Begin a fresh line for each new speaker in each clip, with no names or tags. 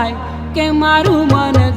થાય કે મારું મન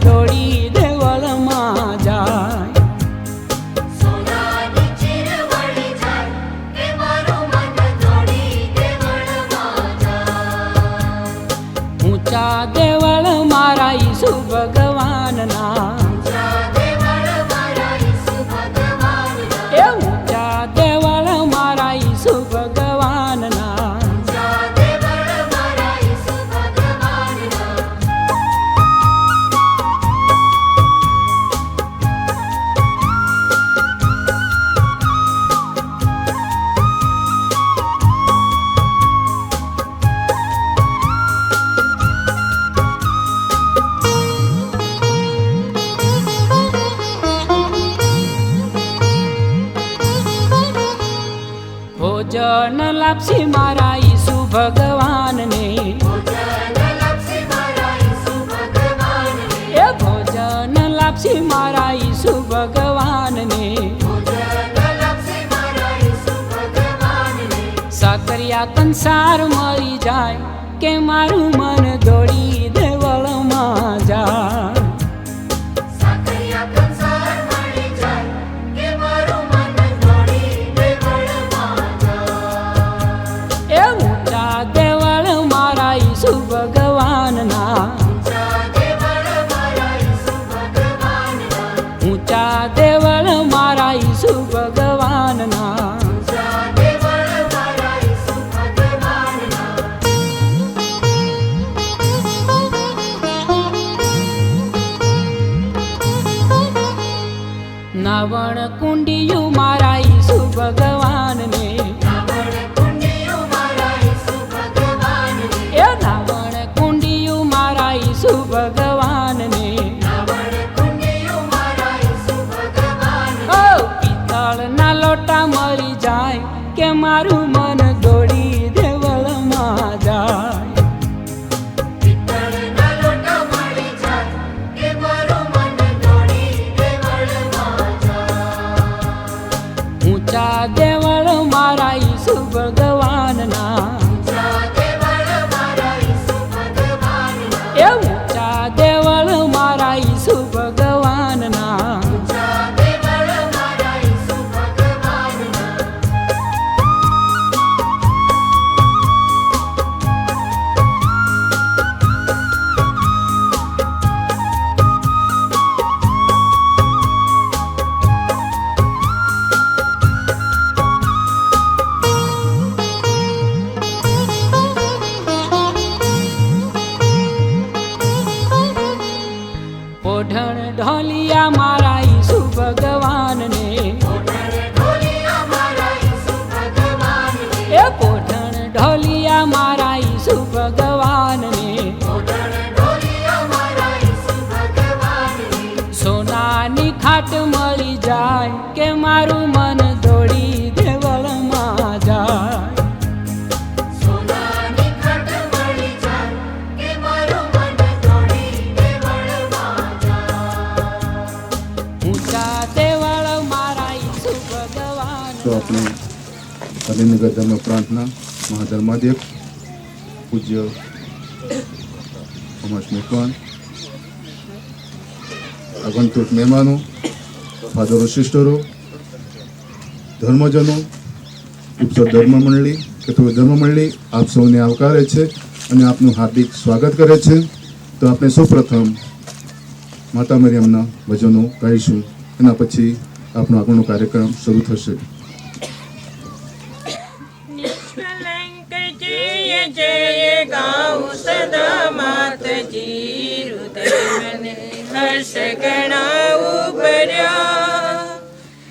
લપસી મારા ઈસુ ભગવાનને એ ભોજન લાપસી મારા ઈસુ ભગવાનને સાકરિયા કંસાર મરી જાય કે મારું મન દોડી ઊંચા દેવળ મારા ઈશ્વર ભગવાનના. ઢોલિયા મારા ઈસુ ભગવાનને સોનાની ખાટ મળી જાય કે મારું મન દોડી દેવળમાં જાય. ઊંચા દેવળ મારા ઈસુ ભગવાન
તો આપણે પ્રાર્થના મહાધર્માદેવ પૂજ્ય અમર મેકવાન આગંતુક મહેમાનો, ફાધરો, સિસ્ટરો, ધર્મજનો ઉપસર ધર્મ મંડળી કેથોલિક ધર્મ મંડળી આપ સૌને આવકારે છે અને આપનું હાર્દિક સ્વાગત કરે છે. તો આપણે સૌપ્રથમ માતા મરિયમના ભજનો ગાઈશું. એના પછી આપણો આગળનો કાર્યક્રમ શરૂ થશે.
હર્ષ ઉભર્યા ભર્યા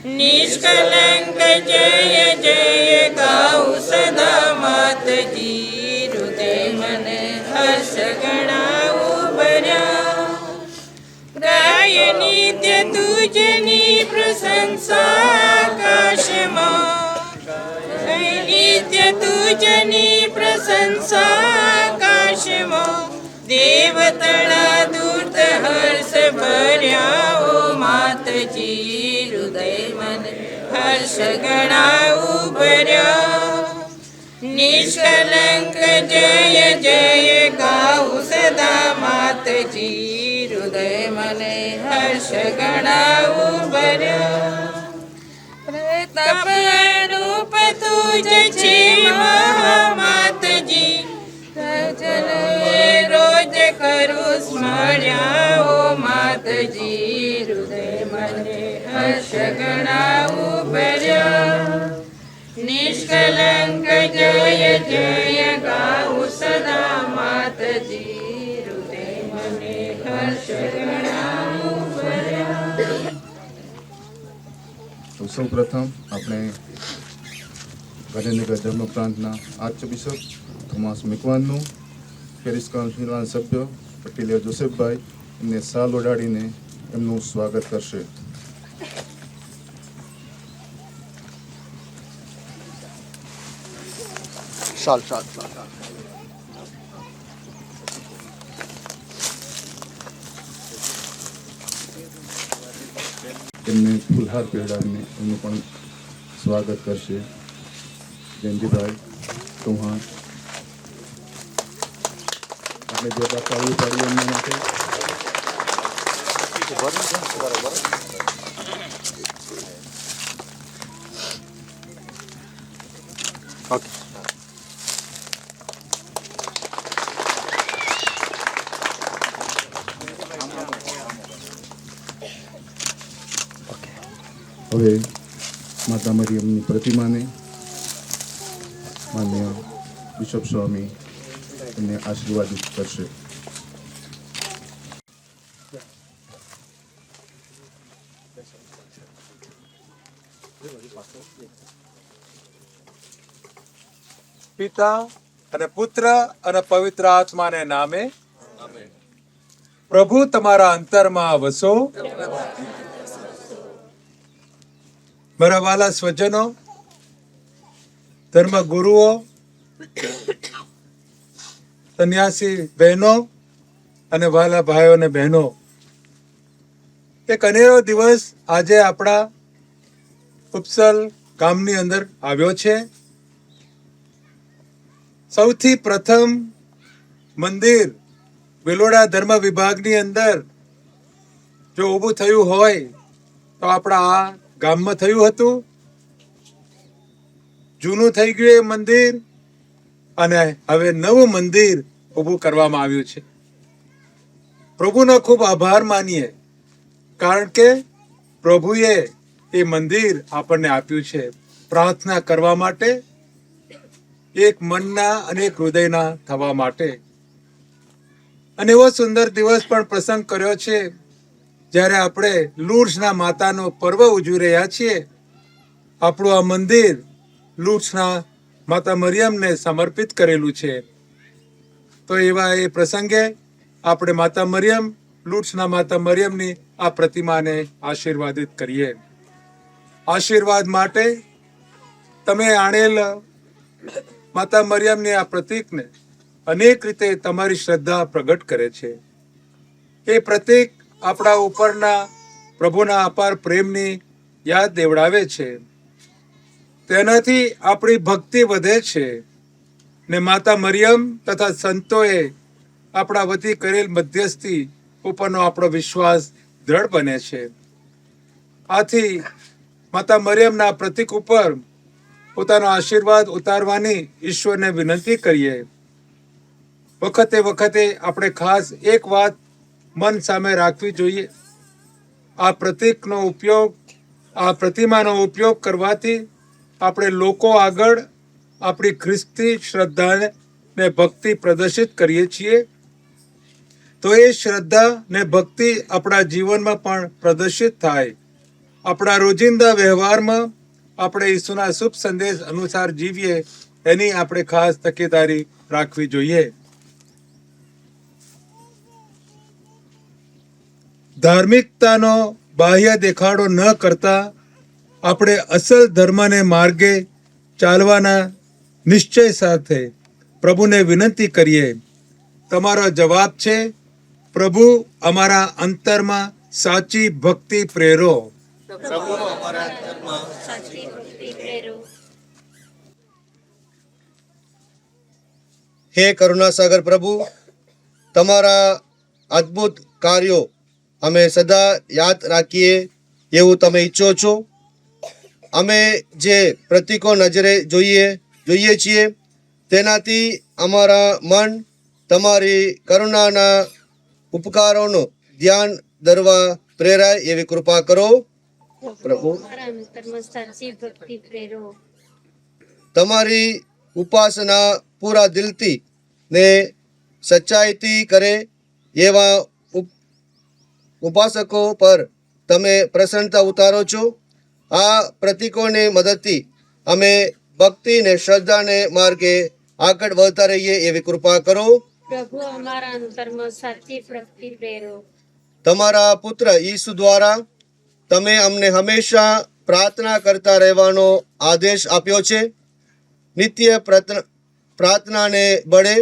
નિષ્કલંક જય જય ગાઉ સદા માતજી હૃદય મને હસગણા ઉભર્યા ભર્યા ગાય નિત્ય તુજની પ્રશંસા આકાશમાં. નિત્ય તુજની પ્રશંસા આકાશમાં. દેવતળા દૂત હર્ષ ઉભર્યા. ભર્યા નિષ્કલંક જય જય ગાઉ સદા માતજી, હૃદય મને હર્ષ ગણા ઉભર્યા. પ્રતાપ રૂપ તુજ છે મહામાતજી. ભજનોએ રોજ કરું સ્મર્યા ઓ માતજી, હૃદય મને હર્ષ ભર્યા નિષ્કલંક જય જય ગાઉ સદા માતજી હૃદય મને હર્ષ ગણાવું ભર્યા
તો આપણે ગાંધીનગર ધર્મ પ્રાંતના આર્ચ બિશપ થોમાસ મિકવાનનું પેરિસ કાઉન્સિલના સભ્ય પટેલિયા જોસેફભાઈ એમને સાલ ઓડાડીને એમનું સ્વાગત કરશે
શાલ સારું સારું સારું
એમને ફૂલહાર પહેરાવીને એમનું પણ સ્વાગત કરશે. જયંતિભાઈ ચૌહાણ. આપણે જે બાપા આવી એમના માટે.
ઓકે.
હવે માતા મરિયમની પ્રતિમાને માન્ય બિશપ સ્વામી એમને આશીર્વાદિત કરશે.
પિતા અને પુત્ર અને પવિત્ર આત્માને નામે પ્રભુ તમારા અંતરમાં વસો. મારા વાલા સ્વજનો, ધર્મ ગુરુઓ, સંન્યાસી બહેનો અને વાલા ભાઈઓ અને બહેનો, એક અનેરો દિવસ આજે આપણા ઉપસલ ગામની અંદર આવ્યો છે. સૌથી પ્રથમ મંદિર વિલોડા ધર્મ વિભાગની અંદર જો ઊભું થયું હોય તો આપણા આ ગામમાં થયું હતું. જૂનું થઈ ગયું એ મંદિર અને હવે નવું મંદિર ઊભું કરવામાં આવ્યું છે. પ્રભુનો ખૂબ આભાર માનીએ, કારણ કે પ્રભુએ એ મંદિર આપણને આપ્યું છે. પ્રાર્થના કરવા માટે, એક મનના અને એક હૃદયના થવા માટે. અને એવો સુંદર દિવસ પણ પ્રસંગ કર્યો છે. જ્યારે આપણે લૂર્સના માતાનો પર્વ ઉજવી રહ્યા છીએ, આપણું આ મંદિર લૂર્સના માતા મરિયમને સમર્પિત કરેલું છે. તો એવા એ પ્રસંગે આપણે માતા મરિયમ લૂટ્સના માતા મરિયમની આ પ્રતિમાને આશીર્વાદિત કરીએ. આશીર્વાદ માટે તમે આણેલ માતા મરિયમની આ પ્રતીકને અનેક રીતે તમારી શ્રદ્ધા પ્રગટ કરે છે. એ પ્રતીક આપણા ઉપરના પ્રભુના અપાર પ્રેમની યાદ દેવડાવે છે. તેનાથી આપણી ભક્તિ વધે છે. ને માતા મરિયમ તથા સંતોએ આપણા વતી કરેલ મધ્યસ્થી ઉપરનો આપણો વિશ્વાસ દ્રઢ બને છે. આથી માતા મરિયમના પ્રતીક ઉપર પોતાનો આશીર્વાદ ઉતારવાની ઈશ્વરને વિનંતી કરીએ. વખતે વખતે આપણે ખાસ એક વાત મન સામે રાખવી જોઈએ. આ પ્રતીકનો ઉપયોગ, આ પ્રતિમાનો ઉપયોગ કરવાથી આપણે લોકો આગળ આપણી ખ્રિસ્તી શ્રદ્ધાને ને ભક્તિ પ્રદર્શિત કરીએ છીએ. તો એ શ્રદ્ધા ને ભક્તિ આપણા જીવનમાં પણ પ્રદર્શિત થાય. આપણા રોજિંદા વ્યવહારમાં આપણે ઈસુના શુભ સંદેશ અનુસાર જીવીએ, એની આપણે ખાસ તકેદારી રાખવી જોઈએ. ધાર્મિકતાનો બાહ્ય દેખાડો ન કરતા આપણે અસલ ધર્મને માર્ગે ચાલવાના નિશ્ચય સાથે પ્રભુને વિનંતી કરીએ. તમારો જવાબ છે પ્રભુ અમારા અંતરમાં સાચી ભક્તિ પ્રેરો.
સાચી
હે કરુણાસાગર પ્રભુ તમારા અદ્ભુત કાર્યો અમે સદા યાદ રાખીએ એવું તમે ઈચ્છો છો. અમે જે પ્રતિકો નજરે જોઈએ જોઈએ છીએ, તેનાથી અમારા મન તમારી કરુણાના ઉપકારોનું ધ્યાન ધરવા પ્રેરાય એવી કૃપા કરો. પ્રભુ. તમારી ઉપાસના પૂરા દિલથી ને સચ્ચાઈથી કરે એવા ઉપાસકો પર તમે પ્રસન્નતા ઉતારો છો. આ પ્રતીકોની મદદથી અમે ભક્તિને શ્રદ્ધાને માર્ગે આગળ વધતા રહીએ એવી કૃપા કરો.
પ્રભુ અમારા અંતરમાં સાચી ભક્તિ પ્રેરો.
તમારા પુત્ર ઈસુ દ્વારા તમે અમને હંમેશા પ્રાર્થના કરતા રહેવાનો આદેશ આપ્યો છે. નિત્ય પ્રાર્થના- પ્રાર્થનાને બળે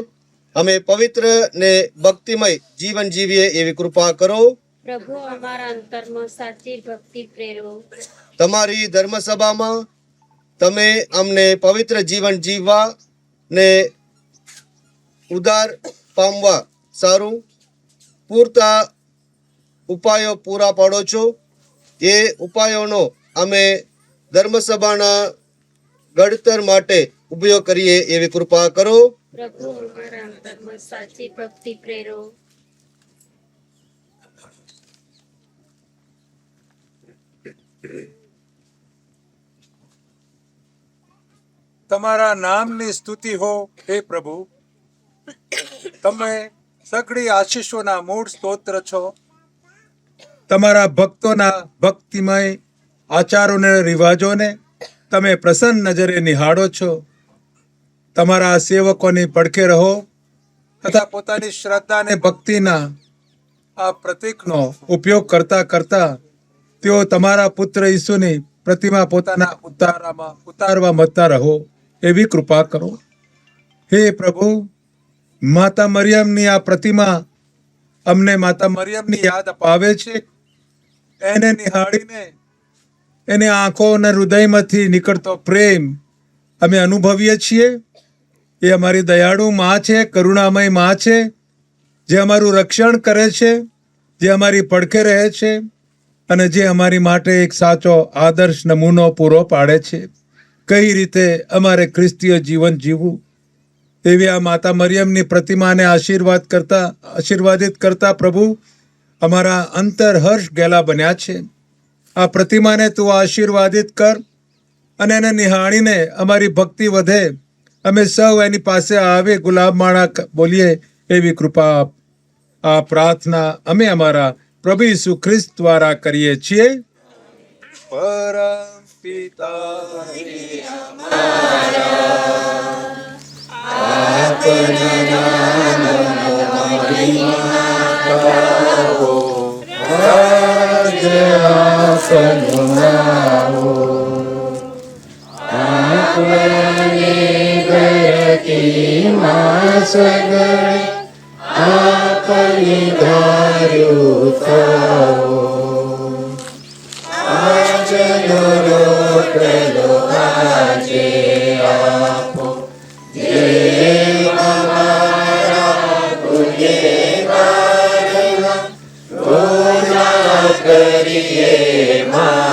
અમે પવિત્ર ને ભક્તિમય જીવન જીવીએ એવી કૃપા કરો.
પ્રભુ અમારા અંતરમાં સાચી ભક્તિ પ્રેરો.
તમારી ધર્મસભામાં તમે અમને પવિત્ર જીવન જીવવા ને ઉદાર પામવા સારું પૂરતા ઉપાયો પૂરા પાડો છો. એ ઉપાયોનો અમે ધર્મસભાના ઘડતર માટે ઉપયોગ કરીએ એવી કૃપા કરો.
પ્રભુ અમારા અંતરમાં સાચી ભક્તિ પ્રેરો.
તમારા નામની સ્તુતિ હો, હે પ્રભુ. તમે સઘળી આશીષોના મૂળ સ્તોત્ર છો. તમારા ભક્તોના ભક્તિમય આચારોને, રિવાજોને તમે પ્રસન્ન નજરે નિહાળો છો. તમારા સેવકોની પડખે રહો તથા પોતાની શ્રદ્ધા અને ભક્તિના આ પ્રતીકનો ઉપયોગ કરતા કરતા તેઓ તમારા પુત્ર ઈસુની પ્રતિમા પોતાના ઉતારામાં ઉતારવા મતતા રહો એવી કૃપા કરો. હે પ્રભુ, માતા મરિયમની આ પ્રતિમા અમને માતા મરિયમની યાદ અપાવે છે. એને નિહાળીને એને આંખો અને હૃદયમાંથી નીકળતો પ્રેમ અમે અનુભવીએ છીએ. એ અમારી દયાળુ માં છે, કરુણામયમાં છે, જે અમારું રક્ષણ કરે છે, જે અમારી પડખે રહે છે. અને જે અમારી માટે એક સાચો આદર્શ નમૂનો પૂરો પાડે છે. કઈ રીતે અમારે ખ્રિસ્તીય જીવન જીવવું? એવી આ માતા મરિયમની પ્રતિમાને આશીર્વાદ કરતા, આશીર્વાદિત કરતા પ્રભુ અમારા અંતર હર્ષ ગેલા બન્યા છે. આ પ્રતિમાને તું આશીર્વાદિત કર અને એને નિહાળીને અમારી ભક્તિ વધે. અમે સૌ એની પાસે આવે ગુલાબ માળા બોલીએ એવી કૃપા આપ. આ પ્રાર્થના અમે અમારા પ્રભુ ઈસુ ખ્રિસ્ત દ્વારા કરીએ છીએ. પરમ પિતા
આપણે ગરતી આ આપની ધાર્યું થાઓ આજનો રોટલો આજે આપો જે અમારા ગુનેગારમાં રોજા કરીએ મા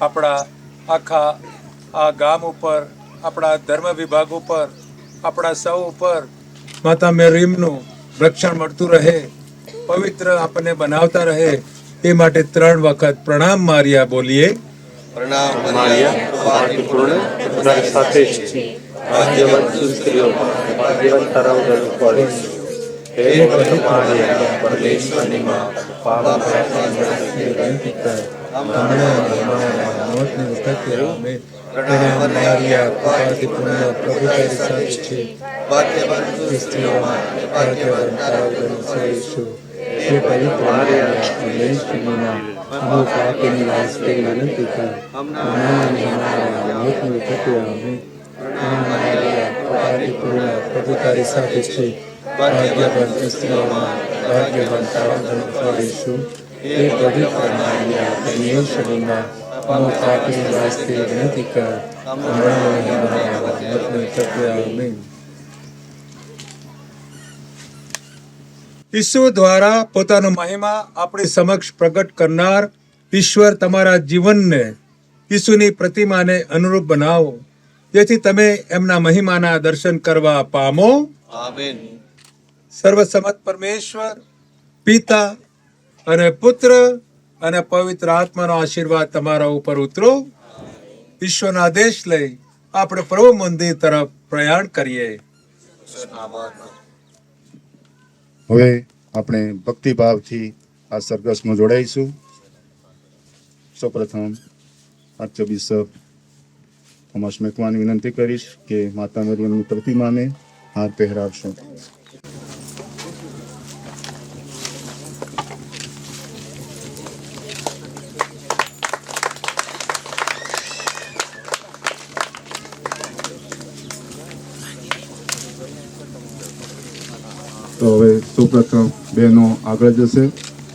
આપણા આખા આ ગામ ઉપર, આપણા ધર્મ વિભાગ ઉપર, આપણા સૌ ઉપર માતા મેરીમનું રક્ષણ મળતું રહે, પવિત્ર આપણને બનાવતા રહે, એ માટે ત્રણ વખત પ્રણામ માર્યા બોલીએ.
પ્રણામ
સાથે ભાગ્યવંત સ્ત્રીઓ ભાગ્યવંત તરવદનું ફળ હે તમારે પરમેશ્વરની માં.
પૂર્ણ પ્રભુ તારી છે.
ભાગ્યવંત
સ્ત્રીઓમાં ભાગ્યવાન તારાગણ સહિષ્ણુ. હે પવિત્ર માર્યા, પરમેશ્વરીના અમો પાપીની વાસ્તે વિનંતી અને અમારા મોતની વખતે આમેન. પ્રણામ માર્યા, કૃપાથી પૂર્ણ પ્રભુ તારી સાથે છે ભાગ્યવાન સ્ત્રીઓમાં ભાગ્યવાન તારાગણ સહિષ્ણુ. હે પવિત્ર માર્યા, પરમેશ્વરીના અમો પાપીની વાસ્તે વિનંતી કર. અને અમારા મોતની વખતે આમેન. ઈસુ દ્વારા પોતાનો મહિમા આપણી સમક્ષ પ્રગટ કરનાર ઈશ્વર તમારા જીવનને ઈસુની પ્રતિમાને અનુરૂપ બનાવો. જેથી તમે એમના મહિમાના દર્શન કરવા પામો. સર્વસમત પરમેશ્વર પિતા અને પુત્ર અને પવિત્ર આત્માનો આશીર્વાદ તમારા ઉપર ઉતરો. ઈશ્વરના આદેશ લઈ આપણે પ્રભુ મંદિર તરફ પ્રયાણ કરીએ.
હવે આપણે ભક્તિભાવથી આ સરઘસમાં જોડાઈશું. સૌપ્રથમ આર્ચબિશપ થોમસ મેકવાની વિનંતી કરીશ કે માતા મરિયમની પ્રતિમાને હાર પહેરાવશો તો હવે સૌપ્રથમ બહેનો આગળ જશે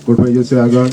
ગોઠવાઈ જશે આગળ.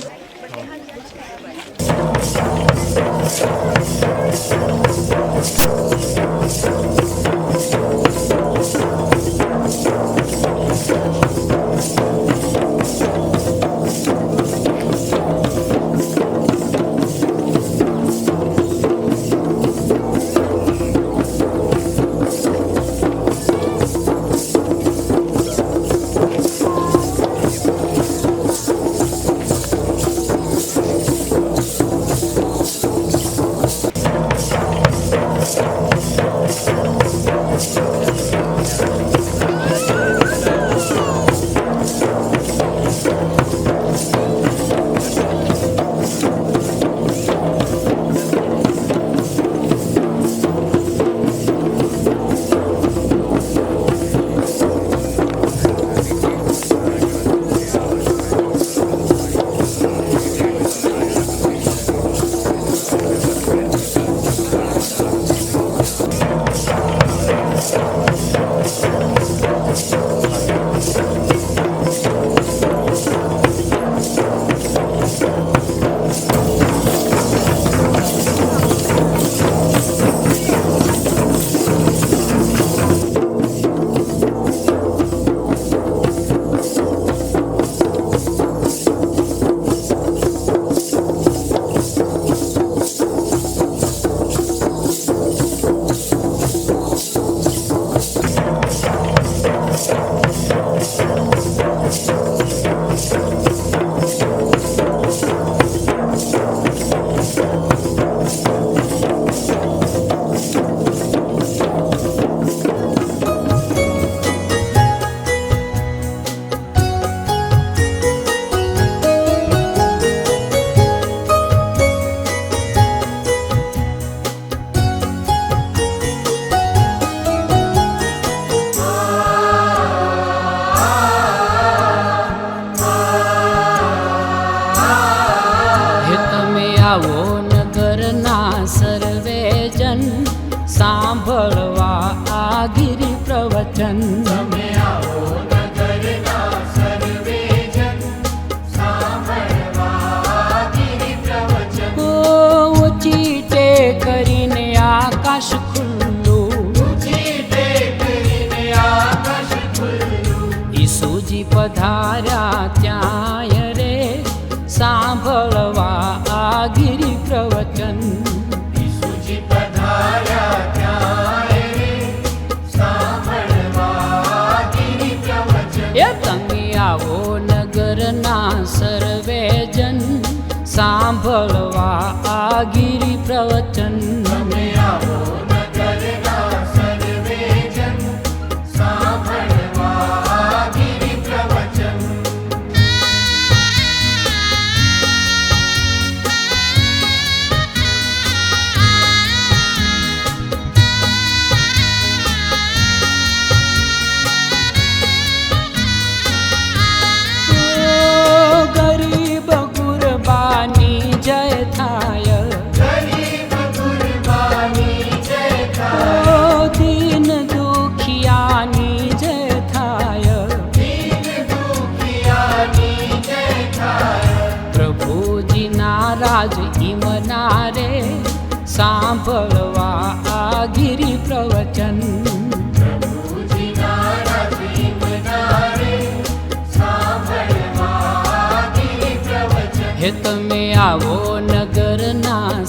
ना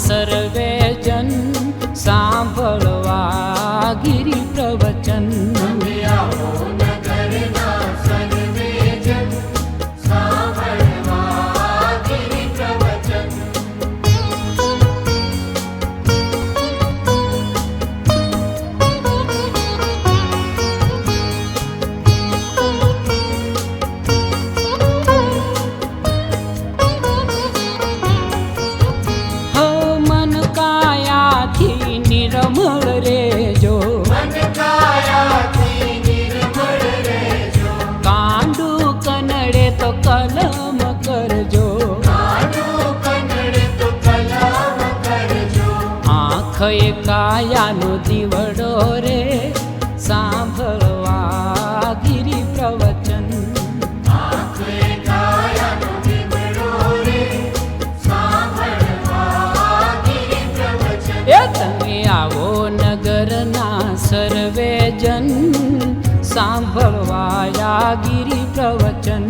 वैजन् साबळवा गिरि प्रवचन् કાયાનો દીવડો या नु दिवडो रे साभवागिरि प्रवचन। यो नगरना सर्ववे जन् साभवाया गिरि प्रवचन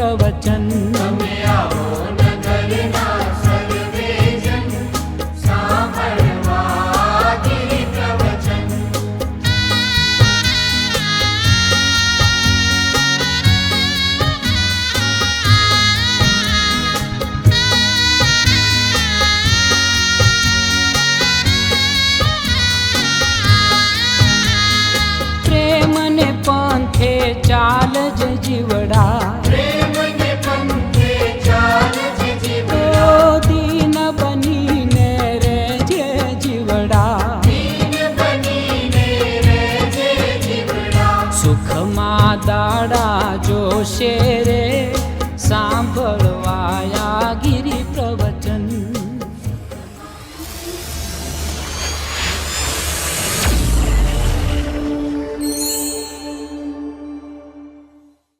પ્રવચન તમે આવો નગરમાં સર્વે જન સાંભળવા ચાલ જ જીવડા